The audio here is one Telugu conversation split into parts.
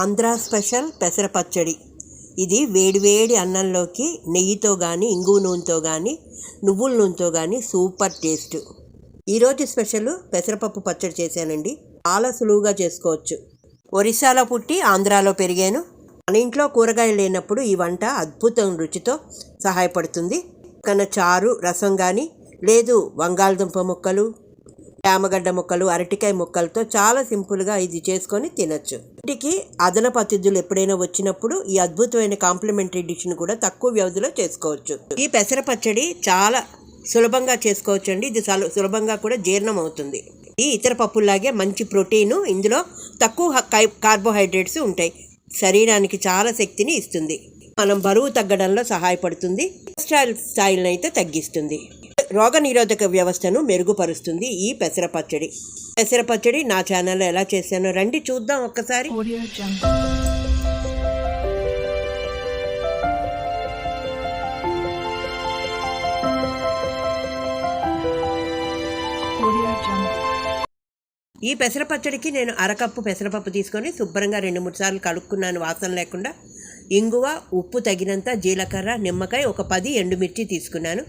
ఆంధ్ర స్పెషల్ పెసర పచ్చడి. ఇది వేడివేడి అన్నంలోకి నెయ్యితో కానీ ఇంగువ నూనెతో కానీ నువ్వుల నూనెతో కానీ సూపర్ టేస్ట్. ఈరోజు స్పెషల్ పెసరపప్పు పచ్చడి చేశానండి. చాలా సులువుగా చేసుకోవచ్చు. ఒరిస్సాలో పుట్టి ఆంధ్రాలో పెరిగాను. మన ఇంట్లో కూరగాయలు లేనప్పుడు ఈ వంట అద్భుతం రుచితో సహాయపడుతుంది. కన్నా చారు రసం కానీ లేదు బంగాళదుంప ముక్కలు చామగడ్డ ముక్కలు అరటికాయ ముక్కలతో చాలా సింపుల్గా ఇది చేసుకొని తినచ్చు. ఇంటికి అదనపు అతిథులు ఎప్పుడైనా వచ్చినప్పుడు ఈ అద్భుతమైన కాంప్లిమెంటరీ డిష్ను కూడా తక్కువ వ్యవధిలో చేసుకోవచ్చు. ఈ పెసర పచ్చడి చాలా సులభంగా చేసుకోవచ్చు అండి. ఇది సులభంగా కూడా జీర్ణం అవుతుంది. ఈ ఇతర పప్పుల్లాగే మంచి ప్రోటీను ఇందులో తక్కువ కార్బోహైడ్రేట్స్ ఉంటాయి. శరీరానికి చాలా శక్తిని ఇస్తుంది. మనం బరువు తగ్గడంలో సహాయపడుతుంది. కొలెస్ట్రాల్ స్థాయిలను అయితే తగ్గిస్తుంది. రోగ నిరోధక వ్యవస్థను మెరుగుపరుస్తుంది ఈ పెసర పచ్చడి. పెసర పచ్చడి నా ఛానల్లో ఎలా చేశానో రండి చూద్దాం ఒక్కసారి. ఈ పెసర పచ్చడికి నేను అరకప్పు పెసరపప్పు తీసుకొని శుభ్రంగా రెండు మూడు సార్లు కలుపుకున్నాను వాసన లేకుండా. ఇంగువ ఉప్పు తగినంత జీలకర్ర నిమ్మకాయ ఒక పది ఎండుమిర్చి తీసుకున్నాను.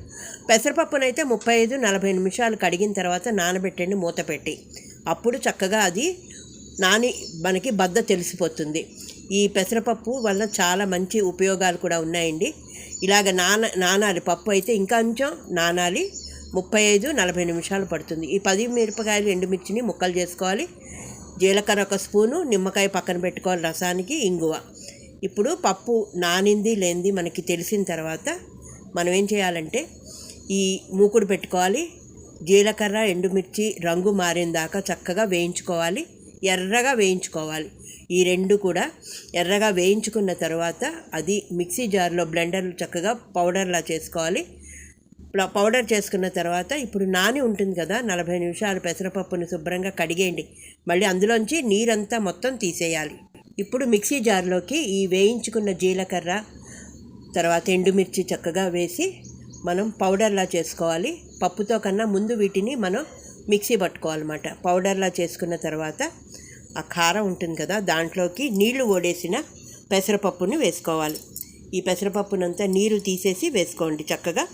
పెసరపప్పునైతే ముప్పై ఐదు నలభై నిమిషాలు కడిగిన తర్వాత నానబెట్టండి మూత పెట్టి. అప్పుడు చక్కగా అది నాని మనకి బద్ద తెలిసిపోతుంది. ఈ పెసరపప్పు వల్ల చాలా మంచి ఉపయోగాలు కూడా ఉన్నాయండి. ఇలాగ నాన నానాలి పప్పు అయితే ఇంకా కొంచెం నానాలి. ముప్పై ఐదు నలభై నిమిషాలు పడుతుంది. ఈ పది మిరపకాయలు ఎండుమిర్చిని ముక్కలు చేసుకోవాలి. జీలకర్ర ఒక స్పూను నిమ్మకాయ పక్కన పెట్టుకోవాలి రసానికి ఇంగువ. ఇప్పుడు పప్పు నానింది లేనిది మనకి తెలిసిన తర్వాత మనం ఏం చేయాలంటే ఈ మూకుడు పెట్టుకోవాలి జీలకర్ర ఎండుమిర్చి రంగు మారిన దాకా చక్కగా వేయించుకోవాలి ఎర్రగా వేయించుకోవాలి. ఈ రెండు కూడా ఎర్రగా వేయించుకున్న తర్వాత అది మిక్సీ జార్లో బ్లెండర్లో చక్కగా పౌడర్లా చేసుకోవాలి. ఇలా పౌడర్ చేసుకున్న తర్వాత ఇప్పుడు నాని ఉంటుంది కదా నలభై నిమిషాలు పెసరపప్పుని శుభ్రంగా కడిగేయండి. మళ్ళీ అందులోంచి నీరంతా మొత్తం తీసేయాలి. ఇప్పుడు మిక్సీ జార్లోకి ఈ వేయించుకున్న జీలకర్ర తర్వాత ఎండుమిర్చి చక్కగా వేసి మనం పౌడర్లా చేసుకోవాలి. పప్పుతో కన్నా ముందు వీటిని మనం మిక్సీ పట్టుకోవాలన్నమాట. పౌడర్లా చేసుకున్న తర్వాత ఆ కారం ఉంటుంది కదా దాంట్లోకి నీళ్ళు ఓడేసిన పెసరపప్పుని వేసుకోవాలి. ఈ పెసరపప్పునంతా నీరు తీసేసి వేసుకోండి చక్కగా.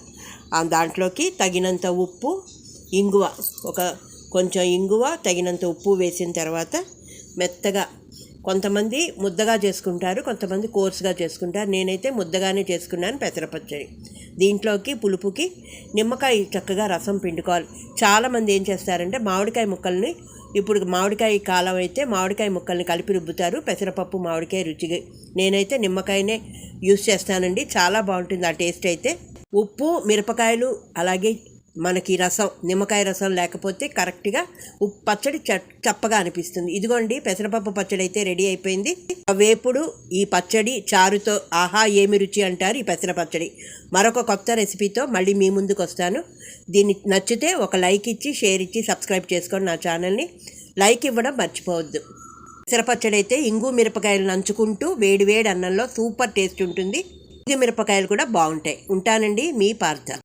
ఆ దాంట్లోకి తగినంత ఉప్పు ఇంగువ ఒక కొంచెం ఇంగువ తగినంత ఉప్పు వేసిన తర్వాత మెత్తగా కొంతమంది ముద్దగా చేసుకుంటారు కొంతమంది కోర్సుగా చేసుకుంటారు. నేనైతే ముద్దగానే చేసుకున్నాను పెసరపచ్చడి దీంట్లోకి పులుపుకి నిమ్మకాయ చక్కగా రసం పిండుకోవాలి. చాలామంది ఏం చేస్తారంటే మామిడికాయ ముక్కల్ని ఇప్పుడు మామిడికాయ కాలం అయితే మామిడికాయ ముక్కల్ని కలిపి రుబ్బుతారు. పెసరపప్పు మామిడికాయ రుచిగా నేనైతే నిమ్మకాయనే యూస్ చేస్తానండి. చాలా బాగుంటుంది ఆ టేస్ట్ అయితే. ఉప్పు మిరపకాయలు అలాగే మనకి రసం నిమ్మకాయ రసం లేకపోతే కరెక్ట్గా ఉప్పు పచ్చడి చప్పగా అనిపిస్తుంది. ఇదిగోండి పెసరపప్పు పచ్చడి అయితే రెడీ అయిపోయింది. వేపుడు ఈ పచ్చడి చారుతో ఆహా ఏమి రుచి అంటారు ఈ పెసర పచ్చడి. మరొక కొత్త రెసిపీతో మళ్ళీ మీ ముందుకు వస్తాను దీన్ని నచ్చితే ఒక లైక్ ఇచ్చి షేర్ ఇచ్చి సబ్స్క్రైబ్ చేసుకోండి నా ఛానల్ని. లైక్ ఇవ్వడం మర్చిపోవద్దు. పెసర పచ్చడి అయితే ఇంగు మిరపకాయలు నంచుకుంటూ వేడి వేడి అన్నంలో సూపర్ టేస్ట్ ఉంటుంది. ఇంగు మిరపకాయలు కూడా బాగుంటాయి. ఉంటానండి మీ పార్థ.